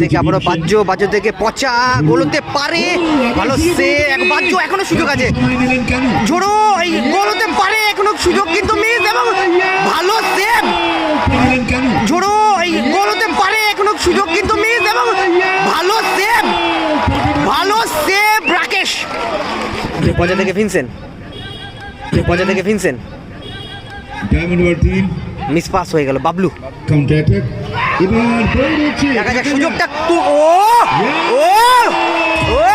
থেকে আবারও বাজ্য বাজ্য থেকে পচা গোলতে পারে। ভালো সে এক বাজ্য এখনও সুযোগ আছে। ঝোড়ো এই গোল হতে পারে এখনও সুযোগ কিন্তু মিস এবং ভালো সেভ ঝোড়ো এই গোল হতে পারে এখনও সুযোগ কিন্তু মিস এবং ভালো সেভ ভালো সেভ রাকেশ। পচা থেকে পচা থেকে মিস পাস হয়ে গেল বাবলু। কাউন্টার দেখা যাক সুযোগটা ও! ও! ও!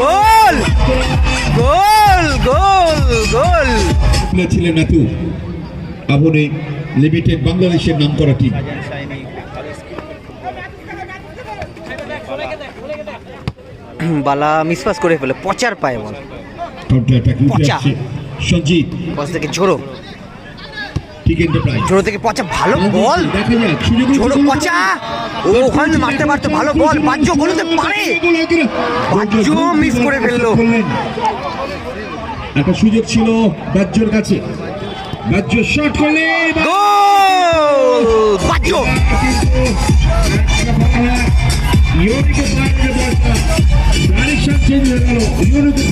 গোল! গোল গোল গোল! ছিলেন নাতু আবনে লিমিটেড বাংলাদেশের নাম করা টিম বালা মিস পাস করে ফেলে পচার পায় বল। সঞ্জিত। বস থেকে ঝোড়ো। ঝোড়ো থেকে পচা ভালো বল। ঝোড়ো পচা। ও ওখানে মারতে মারতে ভালো বল। বাজ্য গোল হতে পারে। বাজ্য মিস করে ফেলল। একটা সুযোগ ছিল বাজ্যর কাছে। বাজ্য শট করলে বাজ্য ইউনিকে বাইরে বলটা ডাইরেকশন চেঞ্জ হয়ে গেল। ইউনিকে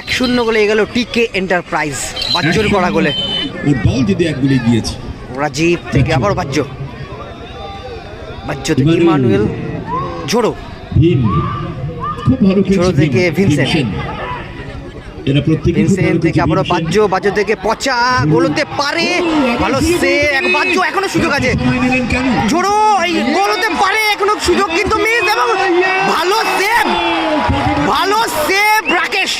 এক শূন্য গোলে গেল টিকে এন্টারপ্রাইজ বাজ্যর করা গোলে ওর বল যদি এক গুলি গিয়েছে। রাজীব থেকে আবার বাজ্য। বাজ্য থেকে ইমানুয়েল। ঝোড়ো। খুব ভালো খেলছে থেকে ভীম, ভিনসেন্ট। এরা প্রত্যেকে ভিনসেন্ট থেকে আবারও। বাজ্য বাজ্য থেকে পচা গোল হতে পারে। ভালো সে এক বাজ্য এখনও সুযোগ আছে। ঝোড়ো এই পারে এখনও সুযোগ কিন্তু মিস এবং ভালো সেভ। ভালো সেভ রাকেশ।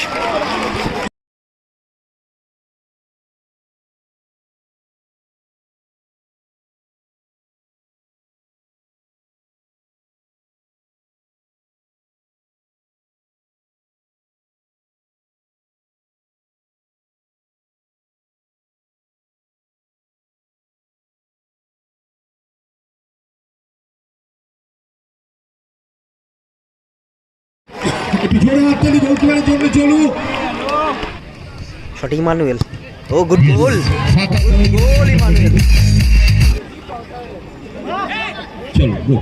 একটু জোরে হাততালি গোলকিপারের জন্য চলুক সঠিক Emmanuel. Oh good goal goal Emmanuel. চলো গো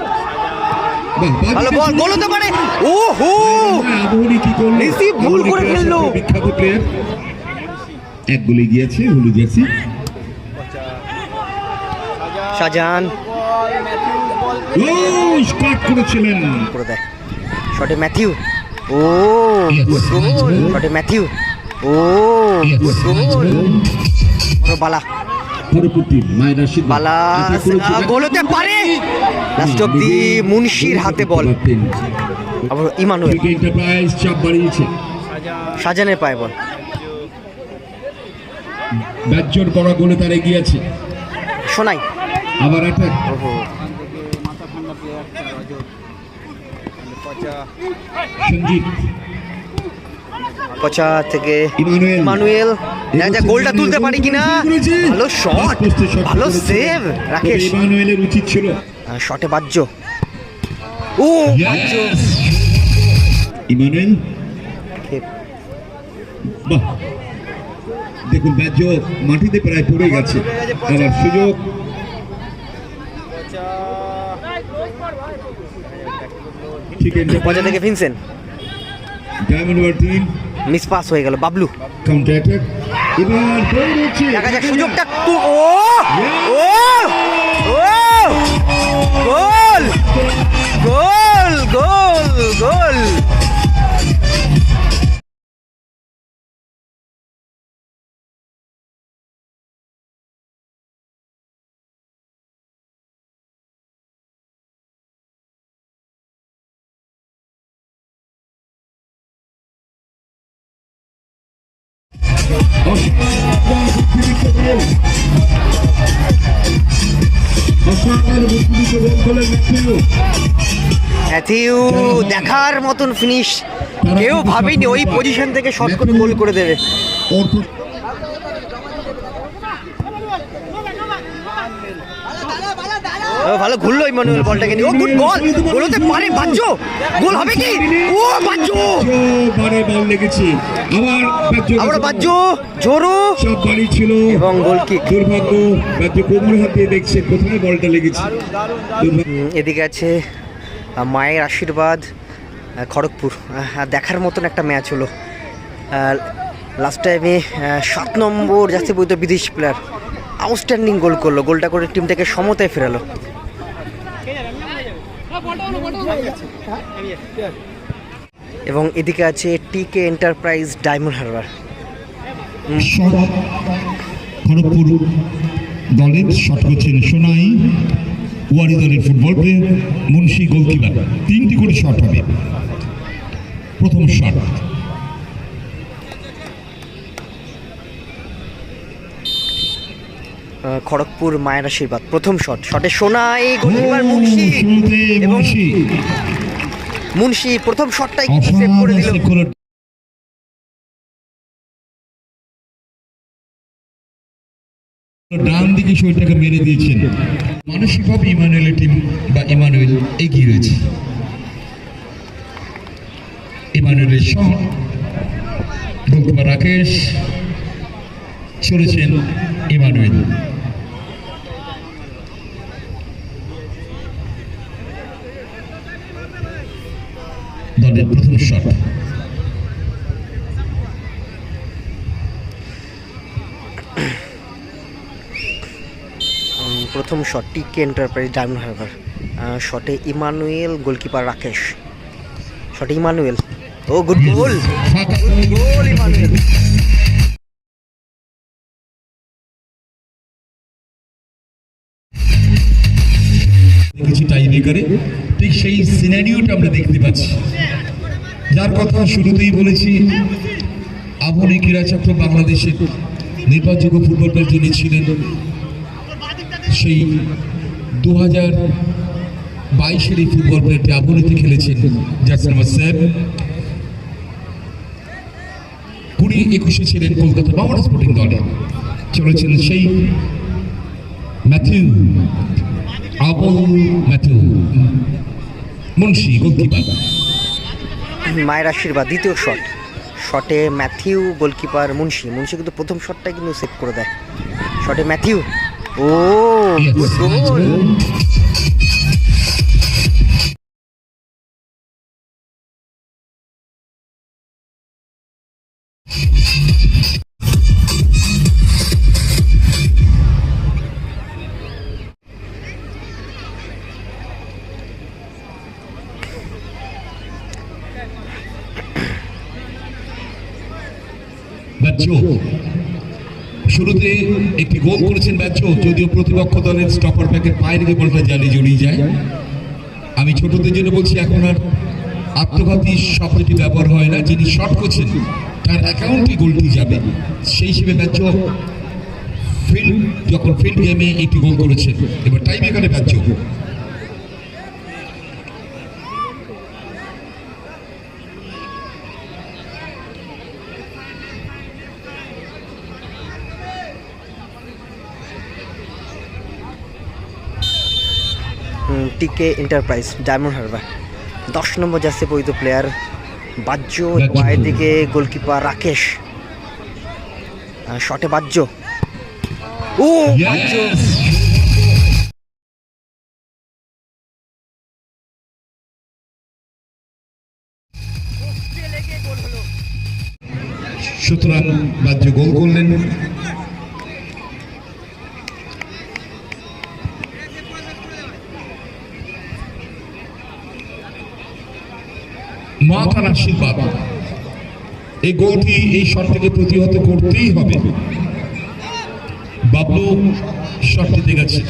বাহ, বাহ, ভালো বল গোল হতে পারে। ও হো। আবহনী কি করল? ভুল করে ফেলল। বিখ্যাত প্লেয়ার এক গুলি গিয়েছে হলুদ জার্সি শাহজাহান। স্টার্ট করেছিলেন। করে দেয় শটে ম্যাথিউ। ও শটে ম্যাথিউ। ও বালা। পারে। লাস্ট অব্দি মুন্সির হাতে বল। আবার ইমানুয়েল। চাপ বাড়িয়েছে। পায়ে বল। ব্যাটজোর করা গোলে তার এগিয়ে আছে। শোনাই। আবার অ্যাটাক ওহো। পচা থেকে দেখা গোলটা তুলতে পারি কিনা? ভালো শট ভালো সেভ রাকেশ। ইমানুয়েলের উচিত ছিল। শটে বাজ্য ও বাজ্য ইমানুয়েল। দেখুন ব্যাজ্য মাটিতে প্রায় পড়ে গেছে। আবার সুযোগ। ঠিক পচা থেকে ফিনছেন? মিস পাস হয়ে গেল বাবলু। দেখা যাক সুযোগটা ও! ও! ও! গোল! গোল গোল গোল! দেখার মতন ফিনিশ কেউ ভাবিনি ওই পজিশন থেকে শর্ট করে গোল করে দেবে অর্থ- ও, ভালো ঘুরলো ইমানুয়েল বলটাকে নিয়ে। ও গুড বল গোলতে পারে বাজ্য গোল হবে কি? ও বাজ্য বারে বল লেগেছে আবার আবার বাজ্য জোরো। সব বাড়ি ছিল এবং গোল কিক দুর্ভাগ্য বাজ্য কোমর হাত দেখছে কোথায় বলটা লেগেছে এদিকে আছে মায়ের আশীর্বাদ খড়গপুর। দেখার মতন একটা ম্যাচ হলো। লাস্ট টাইমে সাত নম্বর যাচ্ছে বইতো বিদেশি প্লেয়ার আউটস্ট্যান্ডিং গোল করল। গোলটা করে টিমটাকে সমতায় ফেরালো। এবং এদিকে আছে টিকে এন্টারপ্রাইজ ডায়মন্ড হারবার খড়গপুর দলের শট করছেন সোনাই, ওয়ারি দলের ফুটবল প্লেয়ার মুন্সি গোলকিপার তিনটি করে শট হবে। প্রথম শট খড়গপুর মায়ের আশীর্বাদ। প্রথম শট। শটে সোনাই গোলকিপার মুন্সি। এবং মুন্সি। প্রথম শটটাই সেভ করে দিল। ডান দিকে শরীরটাকে মেরে দিয়েছেন। মানসিকভাবে ইমানুয়েলের টিম বা ইমানুয়েল এগিয়ে রয়েছে। ইমানুয়েলের শট গোলকিপার রাকেশ চলেছেন ইমানুয়েল দলের প্রথম শট উম, প্রথম শট টিকে এন্টারপ্রাইজ ডায়মন্ড হারবার শটে ইমানুয়েল গোলকিপার রাকেশ শটে Emmanuel oh good goal goal Emmanuel দেখেছি টাই ব্রেকারে ঠিক সেই সিনারিওটা আমরা দেখতে পাচ্ছি। যার কথা শুরুতেই বলেছি আবহনী ক্রীড়া চক্র বাংলাদেশের নির্ভরযোগ্য ফুটবল প্লেয়ার যিনি ছিলেন সেই দু হাজার বাইশের এই ফুটবল প্লেয়ারটি আবহনীতে খেলেছেন জার্সি নাম্বার কুড়ি একুশে ছিলেন কলকাতা বাংলা স্পোর্টিং দলে। চলেছেন সেই Matthew, Abul Matthew, Munshi goalkeeper. মায়ের আশীর্বাদ, দ্বিতীয় শট। শটে ম্যাথিউ গোলকিপার মুন্সি। মুন্সি কিন্তু প্রথম শটটাই কিন্তু সেভ করে দেয়। শটে ম্যাথিউ। Ồ, vượt. Let's go. শুরুতে একটি গোল করেছেন ব্যাচো যদিও প্রতিপক্ষ দলের স্টপার প্যাকের পায়ের দিকে বলটা জালে জড়িয়ে যায়। আমি ছোটদের জন্য বলছি, এখন আর আত্মঘাতী শব্দটি ব্যবহার হয় না। যিনি শট করছেন, তার অ্যাকাউন্টে গোলটি যাবে। সেই হিসেবে ব্যাচো ফিল্ড যখন ফিল্ড গেমে একটি গোল করেছেন, এবার টাইম এখানে ব্যাচো টিকে এন্টারপ্রাইজ ডায়মন্ড হারবার দশ নম্বর যাচ্ছে পরিত প্লেয়ার বাহ্য। পায়ের দিকে গোলকিপার রাকেশ। শটে বাহ্য। ও সুতরাং বাহ্য গোল করলেন। মা তার আশীর্বাদ এই গোলটি এই শট থেকে প্রতিহত করতেই হবে। বাবলু শট দিতে গেছে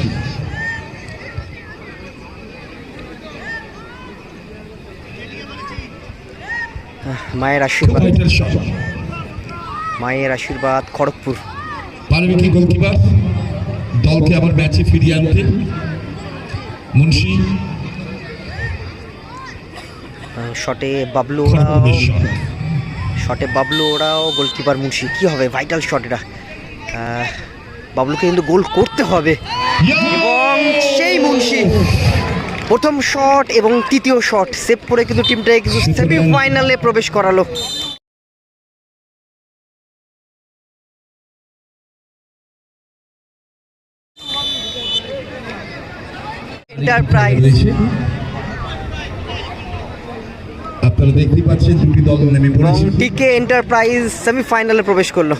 মায়ের আশীর্বাদ। মায়ের আশীর্বাদ খড়গপুর। পারবে কি গোলকিপার দলকে আবার ম্যাচে ফিরিয়ে আনতে? মুন্সি? শটে বাবলু ওরাও শটে বাবলু ওরাও গোলকিপার মুন্সি কি হবে? ভাইটাল শট এটা। বাবলুকে কিন্তু গোল করতে হবে। এবং সেই মুন্সি। প্রথম শট এবং তৃতীয় শট সেভ করে কিন্তু টিমটাকে কিন্তু সেমিফাইনালে প্রবেশ করালো। এন্টারপ্রাইজ। আপনারা দেখতে পাচ্ছেন দুটি দল নেমে পড়েছে। টিকে এন্টারপ্রাইজ সেমিফাইনালে প্রবেশ করল।